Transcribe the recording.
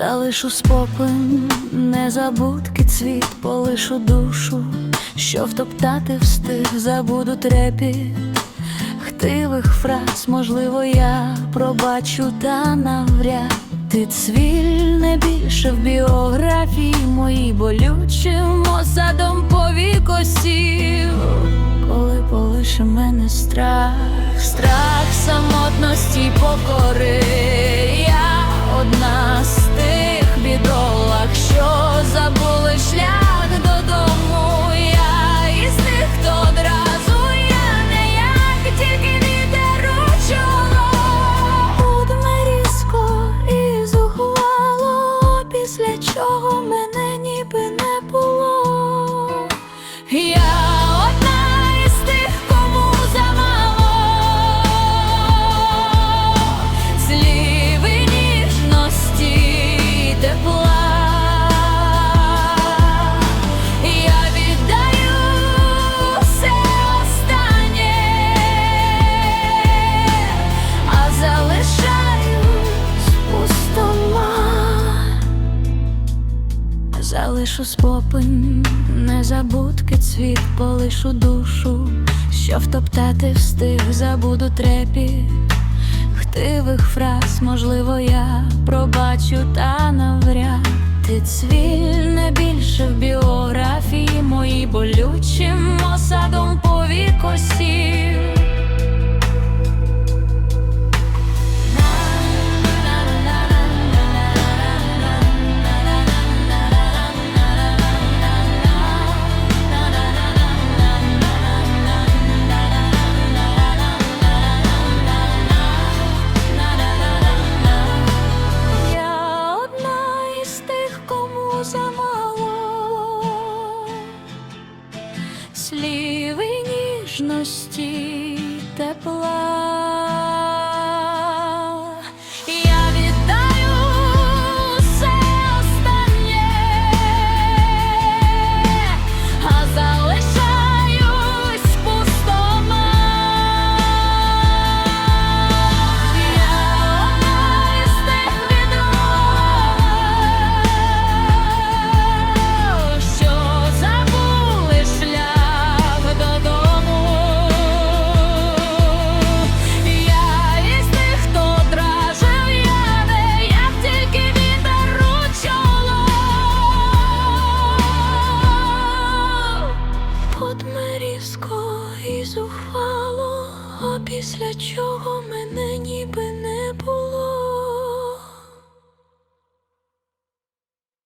залишу спокон, незабудки цвіт, полишу душу, що втоптати встиг, забуду трепіт. Хтивих фраз, можливо, я пробачу, та навряд. Ти цвіль не більше в біографії моїй болючим осадом повік осів коли полише мене страх, страх самотності покори. Залишу спопин, незабудки цвіт, полишу душу, що втоптати встиг, забуду трепіт. Хтивих фраз, можливо, я пробачу, та навряд. Ти цвіль не більше в біографії моїй болючим осадом ніжності тепла. Зухвало, після чого мене було.